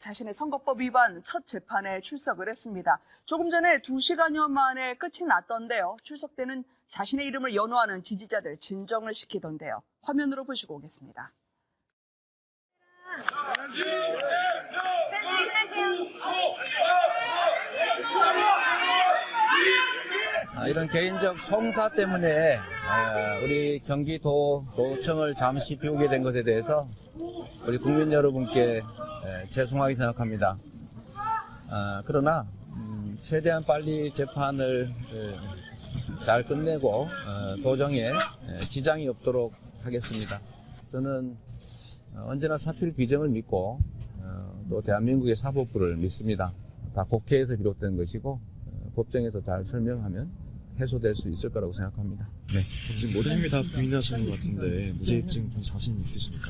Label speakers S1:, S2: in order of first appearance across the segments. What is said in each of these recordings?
S1: 자신의 선거법 위반 첫 재판에 출석을 했습니다. 조금 전에 2시간여 만에 끝이 났던데요. 출석 때는 자신의 이름을 연호하는 지지자들 진정을 시키던데요. 화면으로 보시고 오겠습니다.
S2: 아, 이런 개인적 송사 때문에 아, 우리 경기도 도청을 잠시 비우게 된 것에 대해서 우리 국민 여러분께 에, 죄송하게 생각합니다. 아, 그러나 음, 최대한 빨리 재판을 에, 잘 끝내고 어, 도정에 에, 지장이 없도록 하겠습니다. 저는 어, 언제나 사필 규정을 믿고 어, 또 대한민국의 사법부를 믿습니다. 다 국회에서 비롯된 것이고 어, 법정에서 잘 설명하면 해소될 수 있을 거라고 생각합니다. 네.
S3: 지금 모든 힘이 다 부인하시는 것 같은데 무죄 입증 좀 자신 있으십니까?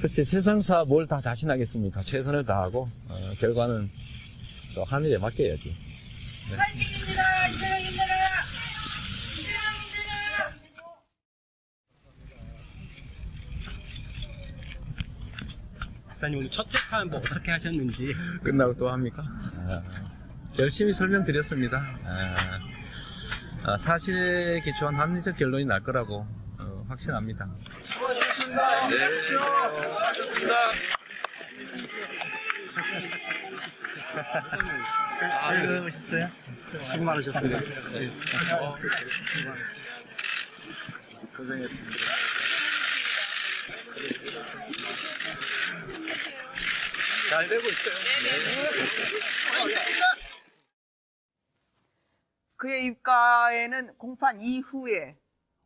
S2: 글쎄 세상사 뭘 다 자신하겠습니까? 최선을 다하고 어, 결과는 또 하늘에 맡겨야지.
S4: 힘내라.
S5: 박사님 오늘 첫 재판 뭐 어떻게 하셨는지
S2: 끝나고 또 합니까? 아, 열심히 설명드렸습니다. 아, 아, 사실에 기초한 합리적 결론이 날 거라고 어, 확신합니다.
S5: 아유 멋있어요. 수고 많으셨습니다.
S2: 잘 되고 있어요.
S1: 그의 입가에는 공판 이후에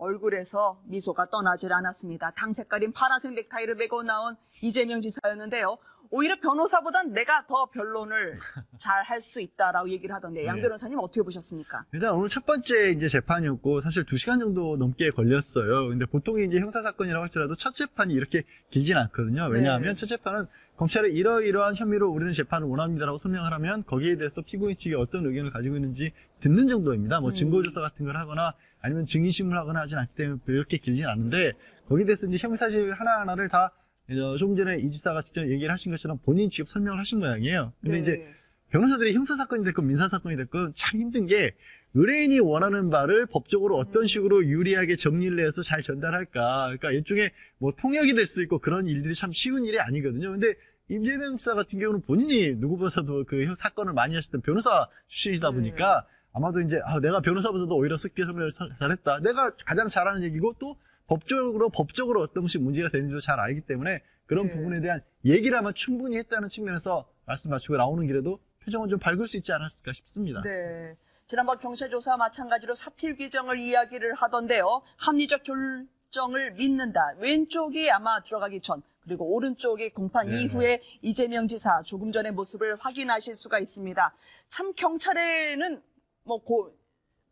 S1: 얼굴에서 미소가 떠나질 않았습니다. 당 색깔인 파란색 넥타이를 메고 나온 이재명 지사였는데요. 오히려 변호사보단 내가 더 변론을 잘 할 수 있다라고 얘기를 하던데 양
S5: 네.
S1: 변호사님 어떻게 보셨습니까?
S5: 일단 오늘 첫 번째 이제 재판이었고 사실 2시간 정도 넘게 걸렸어요. 근데 보통 이제 형사 사건이라고 할지라도 첫 재판이 이렇게 길진 않거든요. 왜냐하면
S1: 네.
S5: 첫 재판은 검찰에 이러이러한 혐의로 우리는 재판을 원합니다라고 설명을 하면 거기에 대해서 피고인 측이 어떤 의견을 가지고 있는지 듣는 정도입니다. 뭐
S1: 음.
S5: 증거조사 같은 걸 하거나 아니면 증인신문 하거나 하진 않기 때문에 그렇게 길진 않은데 거기에 대해서 이제 혐의 사실 하나하나를 다 어, 조금 전에 이 지사가 직접 얘기를 하신 것처럼 본인 직접 설명을 하신 모양이에요. 근데
S1: 네.
S5: 이제 변호사들이 형사 사건이 됐건 민사 사건이 됐건 참 힘든 게 의뢰인이 원하는 바를 법적으로 어떤
S1: 음.
S5: 식으로 유리하게 정리를 해서 잘 전달할까. 그러니까 일종의 뭐 통역이 될 수도 있고 그런 일들이 참 쉬운 일이 아니거든요. 근데 임재명 지사 같은 경우는 본인이 누구보다도 그 형- 사건을 많이 하셨던 변호사 출신이다
S1: 네.
S5: 보니까 아마도 이제 아, 내가 변호사보다도 오히려 쉽게 설명을 사- 잘했다. 내가 가장 잘하는 얘기고 또 법적으로 법적으로 어떤 것이 문제가 되는지도 잘 알기 때문에 그런
S1: 네.
S5: 부분에 대한 얘기를 아마 충분히 했다는 측면에서 말씀 마치고 나오는 길에도 표정은 좀 밝을 수 있지 않았을까 싶습니다.
S1: 네. 지난번 경찰 조사와 마찬가지로 사필 규정을 이야기를 하던데요. 합리적 결정을 믿는다. 왼쪽이 아마 들어가기 전 그리고 오른쪽이 공판
S5: 네.
S1: 이후에 이재명 지사 조금 전의 모습을 확인하실 수가 있습니다. 참 경찰에는 뭐 고,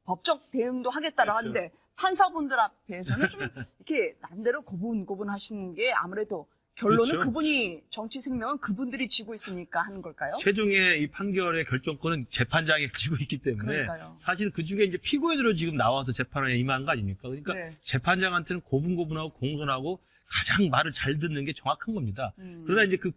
S1: 법적 대응도 하겠다라
S5: 그렇죠.
S1: 하는데 판사분들 앞에서는 좀 이렇게 남대로 고분고분하시는 게 아무래도 결론은
S6: 그렇죠.
S1: 그분이 정치 생명은 그분들이 쥐고 있으니까 하는 걸까요?
S6: 최종의 이 판결의 결정권은 재판장이 지고 있기 때문에
S1: 그러니까요.
S6: 사실 그 중에 이제 피고인으로 지금 나와서 재판에 임한 거 아닙니까? 그러니까
S1: 네.
S6: 재판장한테는 고분고분하고 공손하고 가장 말을 잘 듣는 게 정확한 겁니다.
S1: 음.
S6: 그러나 이제 그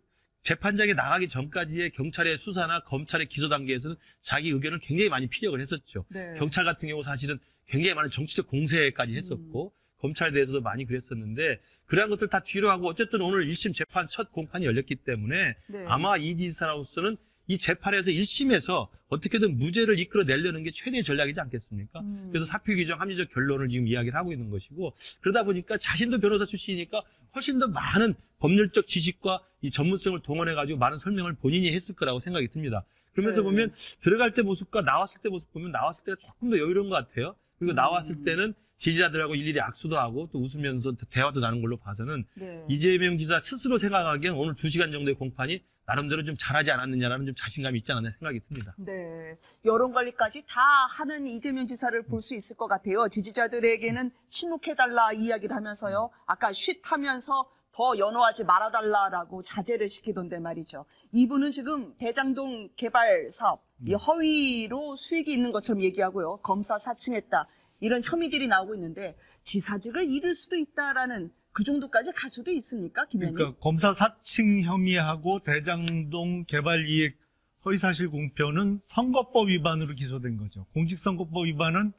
S6: 재판장에 나가기 전까지의 경찰의 수사나 검찰의 기소 단계에서는 자기 의견을 굉장히 많이 피력을 했었죠.
S1: 네.
S6: 경찰 같은 경우 사실은 굉장히 많은 정치적 공세까지
S1: 음.
S6: 했었고 검찰에 대해서도 많이 그랬었는데 그러한 것들 다 뒤로 하고 어쨌든 오늘 1심 재판 첫 공판이 열렸기 때문에
S1: 네.
S6: 아마 이 지사로서는 이 재판에서 1심에서 어떻게든 무죄를 이끌어내려는 게 최대의 전략이지 않겠습니까?
S1: 음.
S6: 그래서 사표 규정 합리적 결론을 지금 이야기를 하고 있는 것이고 그러다 보니까 자신도 변호사 출신이니까 훨씬 더 많은 법률적 지식과 이 전문성을 동원해 가지고 많은 설명을 본인이 했을 거라고 생각이 듭니다. 그러면서
S1: 네.
S6: 보면 들어갈 때 모습과 나왔을 때 모습 보면 나왔을 때가 조금 더 여유로운 것 같아요. 그리고
S1: 음.
S6: 나왔을 때는 지지자들하고 일일이 악수도 하고 또 웃으면서 대화도 나눈 걸로 봐서는
S1: 네.
S6: 이재명 지사 스스로 생각하기엔 오늘 2시간 정도의 공판이 나름대로 좀 잘하지 않았느냐라는 좀 자신감이 있지 않았나 생각이 듭니다.
S1: 네. 여론 관리까지 다 하는 이재명 지사를 볼 수 있을 것 같아요. 지지자들에게는 침묵해달라 이야기를 하면서요. 아까 쉿 하면서 더 연호하지 말아달라라고 자제를 시키던데 말이죠. 이분은 지금 대장동 개발 사업 이 허위로 수익이 있는 것처럼 얘기하고요. 검사 사칭했다. 이런 혐의들이 나오고 있는데 지사직을 잃을 수도 있다라는 그 정도까지 갈 수도 있습니까, 김현님?
S7: 그러니까 검사 사칭 혐의하고 대장동 개발 이익 허위사실 공표는 선거법 위반으로 기소된 거죠. 공직선거법 위반은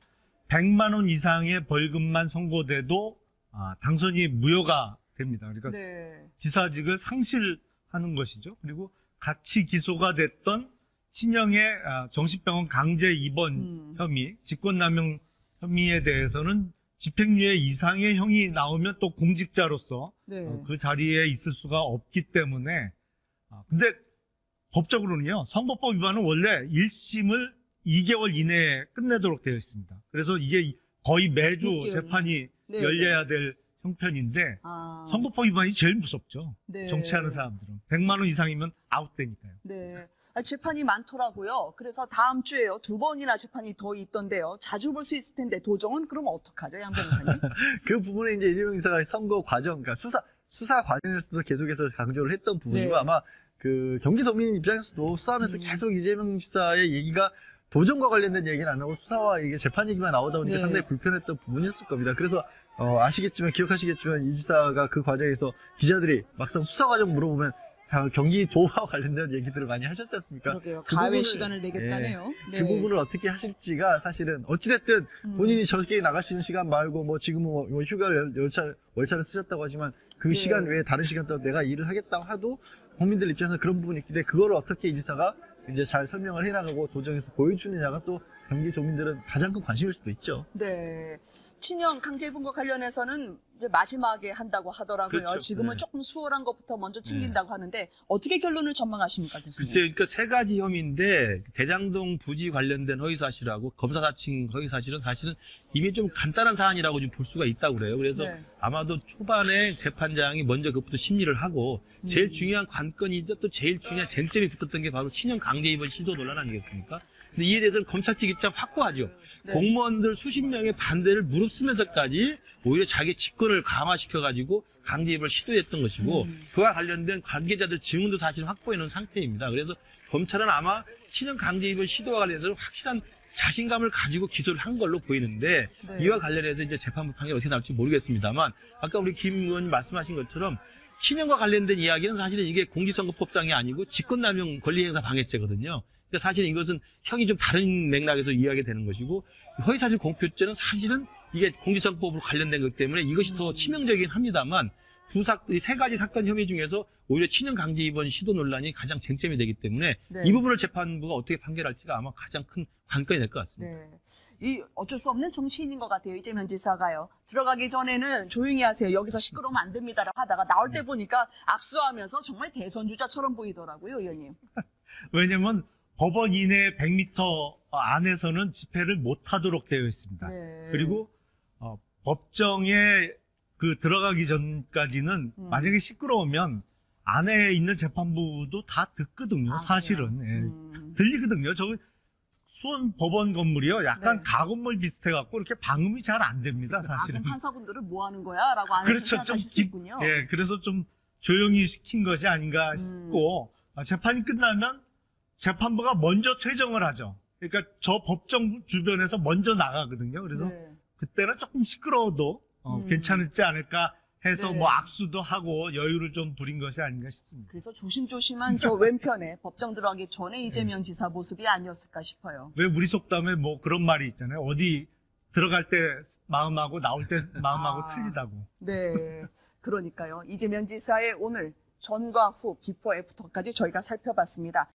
S7: 100만 원 이상의 벌금만 선고돼도 아, 당선이 무효가 됩니다. 그러니까
S1: 네.
S7: 지사직을 상실하는 것이죠. 그리고 같이 기소가 됐던 친형의 아, 정신병원 강제 입원
S1: 음.
S7: 혐의, 직권남용 혐의에 대해서는 집행유예 이상의 형이 나오면 또 공직자로서
S1: 네.
S7: 어, 그 자리에 있을 수가 없기 때문에 아, 근데 법적으로는요 선거법 위반은 원래 1심을 2개월 이내에 끝내도록 되어 있습니다. 그래서 이게 거의 매주
S1: 6개월
S7: 재판이
S1: 네,
S7: 열려야 될 형편인데
S1: 아,
S7: 선거법 위반이 제일 무섭죠.
S1: 네.
S7: 정치하는 사람들은 100만 원 이상이면 아웃되니까요.
S1: 네. 아, 재판이 많더라고요. 그래서 다음 주에요. 두 번이나 재판이 더 있던데요. 자주 볼 수 있을 텐데 도정은 그럼 어떡하죠, 양 변호사님?
S5: 그 부분에 이제 이재명 지사가 선거 과정, 그러니까 수사 수사 과정에서도 계속해서 강조를 했던 부분이고
S1: 네.
S5: 아마 그 경기도민 입장에서도 수사하면서
S1: 음.
S5: 계속 이재명 지사의 얘기가 도전과 관련된 얘기는 안 하고 수사와 이게 재판 얘기만 나오다 보니까
S1: 네.
S5: 상당히 불편했던 부분이었을 겁니다. 그래서 어, 아시겠지만 기억하시겠지만 이 지사가 그 과정에서 기자들이 막상 수사 과정 물어보면 다 경기 도와 관련된 얘기들을 많이 하셨지 않습니까?
S1: 그러게요.
S5: 그
S1: 가외
S5: 부분을-
S1: 시간을 내겠다네요. 네.
S5: 그 부분을 어떻게 하실지가 사실은 어찌됐든
S1: 음.
S5: 본인이 저렇게 나가시는 시간 말고 뭐 지금은 뭐, 뭐 휴가를 열차 월차를 쓰셨다고 하지만 그
S1: 네.
S5: 시간 외에 다른 시간 동안 내가 일을 하겠다고 하도 국민들 입장에서 그런 부분이 있기 때문에 그거를 어떻게 이 지사가 이제 잘 설명을 해나가고 도정에서 보여주느냐가 또 경기도민들은 가장 큰 관심일 수도 있죠.
S1: 네. 친형 강제분과 관련해서는 이제 마지막에 한다고 하더라고요.
S6: 그렇죠.
S1: 지금은
S5: 네.
S1: 조금 수월한 것부터 먼저 챙긴다고 하는데 어떻게 결론을 전망하십니까, 교수님?
S6: 글쎄요, 그러니까 세 가지 혐의인데 대장동 부지 관련된 허위 사실하고 검사 사칭 허위 사실은 사실은 이미 좀 간단한 사안이라고 좀 볼 수가 있다고 그래요. 그래서
S1: 네.
S6: 아마도 초반에 재판장이 먼저 그것부터 심리를 하고 제일
S1: 음.
S6: 중요한 관건이자 또 제일 중요한 쟁점이 붙었던 게 바로 친형 강제 입원 시도 논란 아니겠습니까? 근데 이에 대해서는 검찰 측 입장 확고하죠.
S1: 네.
S6: 공무원들 수십 명의 반대를 무릅쓰면서까지 오히려 자기 직권을 강화시켜가지고 강제입을 시도했던 것이고
S1: 음.
S6: 그와 관련된 관계자들 증언도 사실 확보해 놓은 상태입니다. 그래서 검찰은 아마 친형 강제입을 시도와 관련해서 확실한 자신감을 가지고 기소를 한 걸로 보이는데
S1: 네.
S6: 이와 관련해서 이제 재판부 판결이 어떻게 나올지 모르겠습니다만 아까 우리 김 의원 말씀하신 것처럼 친형과 관련된 이야기는 사실은 이게 공직선거법상이 아니고 직권남용 권리행사 방해죄거든요. 그러니까 사실 이것은 형이 좀 다른 맥락에서 이야기 되는 것이고 허위사실 공표죄는 사실은 이게 공직선거법으로 관련된 것 때문에 이것이 더
S1: 음.
S6: 치명적이긴 합니다만 두 사, 이세 가지 사건 혐의 중에서 오히려 친형 강제 입원 시도 논란이 가장 쟁점이 되기 때문에
S1: 네.
S6: 이 부분을 재판부가 어떻게 판결할지가 아마 가장 큰 관건이 될 것 같습니다.
S1: 네. 이 어쩔 수 없는 정치인인 것 같아요. 이재명 지사가요. 들어가기 전에는 조용히 하세요. 여기서 시끄러우면 안 됩니다라고 하다가 나올 때 보니까 악수하면서 정말 대선 주자처럼 보이더라고요, 의원님.
S7: 왜냐면 법원 이내 100m 안에서는 집회를 못 하도록 되어 있습니다.
S1: 네.
S7: 그리고 어, 법정에 그 들어가기 전까지는
S1: 음.
S7: 만약에 시끄러우면 안에 있는 재판부도 다 듣거든요.
S1: 아,
S7: 사실은? 예.
S1: 음.
S7: 들리거든요. 저 수원 법원 건물이요. 약간
S1: 네.
S7: 가건물 비슷해 갖고 이렇게 방음이 잘 안 됩니다.
S1: 아,
S7: 사실은.
S1: 그럼 판사분들은 뭐 하는 거야? 라고 안에서
S7: 그렇죠. 좀 기-. 예, 그래서 좀 조용히 시킨 것이 아닌가
S1: 음.
S7: 싶고 아, 재판이 끝나면 재판부가 먼저 퇴정을 하죠. 그러니까 저 법정 주변에서 먼저 나가거든요. 그래서
S1: 네.
S7: 그때는 조금 시끄러워도 어,
S1: 음.
S7: 괜찮을지 않을까 해서
S1: 네.
S7: 뭐 악수도 하고 여유를 좀 부린 것이 아닌가 싶습니다.
S1: 그래서 조심조심한 저 왼편에 법정 들어가기 전에
S7: 네.
S1: 이재명 지사 모습이 아니었을까 싶어요.
S7: 왜 우리 속담에 뭐 그런 말이 있잖아요. 어디 들어갈 때 마음하고 나올 때 마음하고
S1: 아.
S7: 틀리다고.
S1: 네. 그러니까요. 이재명 지사의 오늘 전과 후, 비포 애프터까지 저희가 살펴봤습니다.